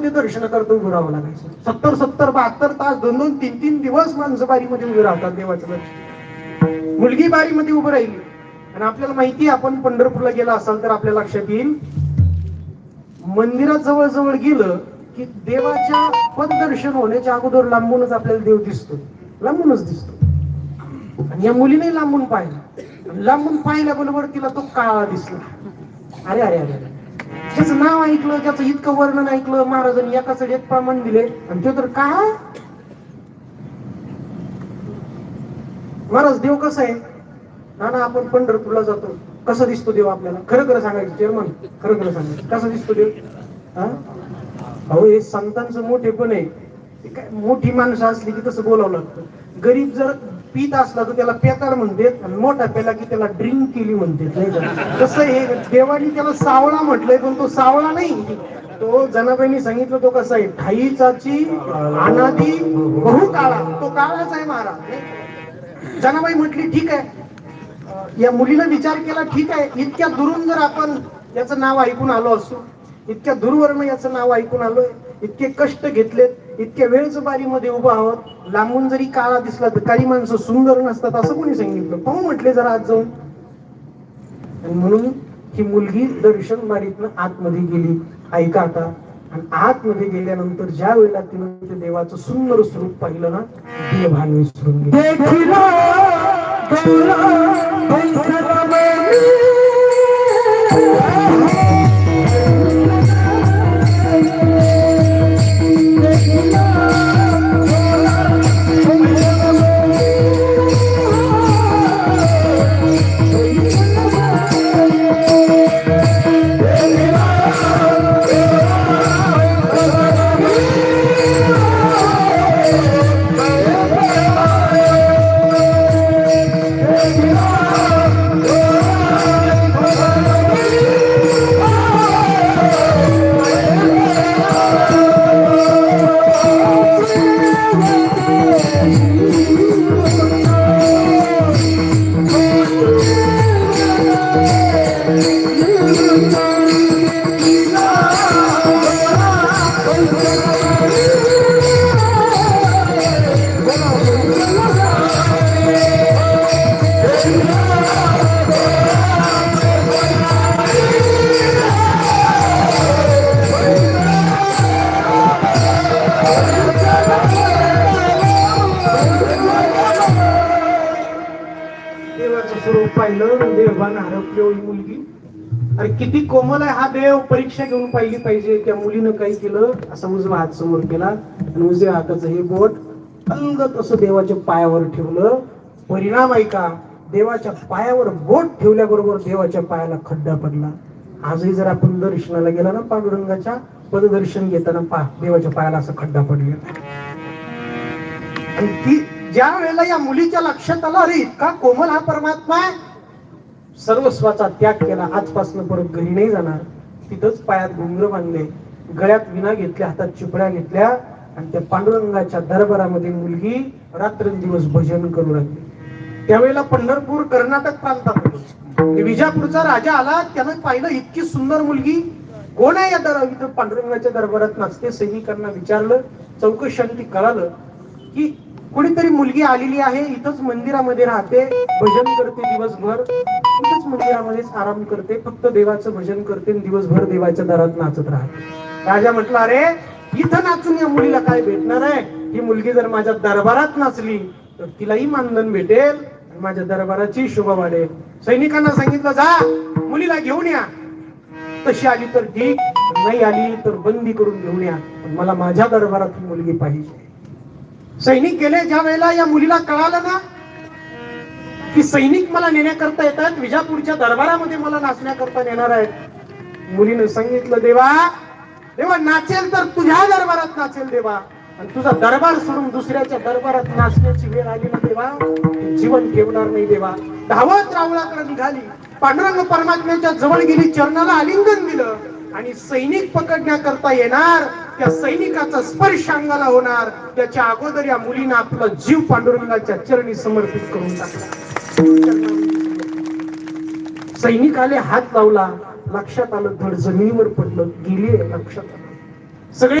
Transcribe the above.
बारीमध्ये दर्शन करतो उभं राहावं लागायचं. सत्तर सत्तर बहात्तर तास दोन दोन तीन तीन दिवस माणसं बारीमध्ये उभे राहतात देवाचं दर्शन. मुलगी बारीमध्ये उभं राहिली. आणि आपल्याला माहिती आपण पंढरपूरला गेला असाल तर आपल्या लक्षात येईल. मंदिरात जवळ जवळ गेलं की देवाच्या पददर्शन होण्याच्या अगोदर लांबूनच आपल्याला देव दिसतो. लांबूनच दिसतो. आणि या मुलीने लांबून पाहिलं. लांबून पाहिल्याबरोबर तिला तो काळा दिसला. अरे अरे अरे. त्याचं नाव ऐकलं त्याचं इतकं वर्णन ऐकलं महाराजांनी एकाच एक प्रमाण दिले. आणि ते तर काय? महाराज देव कसा आहे? ना ना आपण पंढरपूरला जातो. कसं दिसतो देव आपल्याला? खरं खरं सांगायचं चेअरमन खरं खरं सांगायचं. कसं दिसतो देव? हा? अहो हे संतांचं मोठे पण आहे. ते काय मोठी माणसं असली की तसं बोलावं लागतं. गरीब जर पीत असला तर त्याला पेताड म्हणतात आणि मोठा पेला की त्याला ड्रिंक केली म्हणतात नाही का? तसं हे देवानी त्याला सावळा म्हटलंय पण तो सावळा नाही. तो जनाबाईंनी सांगितलं तो कसा आहे? ठाईचाची अनादी बहु काळा. तो काळाच आहे महाराज. जनाबाई म्हटली ठीक आहे. या मुलीनं विचार केला ठीक आहे. इतक्या दुरून जर आपण याचं नाव ऐकून आलो असतो इतक्या दूरवरनं याचं नाव ऐकून आलोय इतके कष्ट घेतलेत इतक्या वेळच बारीमध्ये उभं आहोत. लांबून जरी काळा दिसला तर काही माणसं सुंदर नसतात असं कोणी सांगितलं? पाहू म्हटले जरा आज जाऊन. आणि म्हणून ही मुलगी दर्शन बारीतनं आतमध्ये गेली. ऐका आता. आणि आतमध्ये गेल्यानंतर ज्या वेळेला तिनं ते देवाचं सुंदर स्वरूप पाहिलं ना देवान विसरून गेलं. देवाचं स्वरूप पाहिलं देवान हरपली होई मुलगी अरे किती कोमल आहे हा देव परीक्षा घेऊन पाहिली पाहिजे त्या मुलीनं काही केलं असा उजवा हात समोर केला. आणि उजव्या हाताचं हे बोट अलगत असं देवाच्या पायावर ठेवलं. परिणाम ऐका देवाच्या पायावर बोट ठेवल्याबरोबर देवाच्या पायाला खड्डा पडला. आजही जर आपण दर्शनाला गेला ना पांडुरंगाच्या पददर्शन घेताना पा देवाच्या पायाला असा खड्डा पडलेला आणि ती ज्या वेळेला या मुलीच्या लक्षात आलं अरे इतका कोमल हा परमात्मा आहे. सर्वस्वाचा त्याग केला आजपासून परत घरी नाही जाणार. तिथंच पायात घुंगर बांधले गळ्यात विना घेतल्या हातात चिपड्या घेतल्या आणि त्या पांडुरंगाच्या दरबारामध्ये मुलगी रात्रंदिवस भजन करू लागली. त्यावेळेला पंढरपूर कर्नाटक प्रांतात विजापूरचा राजा आला त्यानं पाहिलं इतकी सुंदर मुलगी. कोण आहे या दर इथं पांडुरंगाच्या दरबारात नाचते? सैनिकांना विचारलं चौकशांती कळालं की कुणीतरी मुलगी आलेली आहे इथंच मंदिरामध्ये राहते भजन करते दिवसभर. इथंच मंदिरामध्येच आराम करते फक्त देवाचं भजन करते दिवसभर देवाच्या दारात नाचत राहते. राजा म्हटला अरे इथं नाचून या मुलीला काय भेटणार आहे? ही मुलगी जर माझ्या दरबारात नाचली तर तिलाही मानधन भेटेल माझ्या दरबाराची शोभा वाढेल. सैनिकांना सांगितलं जा मुलीला घेऊन या. तशी आली तर ठीक नाही आली तर बंदी करून घेऊन या. पण मला माझ्या दरबारात मुलगी पाहिजे. सैनिक गेले ज्या वेळेला या मुलीला कळालं ना की सैनिक मला नेण्याकरता येतात विजापूरच्या दरबारामध्ये मला नाचण्याकरता नेणार आहेत. मुलीनं सांगितलं देवा देवा नाचेल तर तुझ्या दरबारात नाचेल देवा. आणि तुझा दरबार सोडून दुसऱ्याच्या दरबारात नाचण्याची वेळ आली ना देवा. जीवन ठेवणार नाही देवा. धावत रावळाकडे निघाली. पांडुरंग परमात्म्याच्या जवळ गेली चरणाला आलिंगन दिलं. आणि सैनिक पकडण्याकरता येणार त्या सैनिकाचा स्पर्श अंगाला होणार त्याच्या अगोदर या मुलीनं आपला जीव पांडुरंगाच्या चरणी समर्पित करून टाकला. सैनिकाले हात लावला लक्षात आलं धड जमिनीवर पडलं गेले लक्षात आलं. सगळे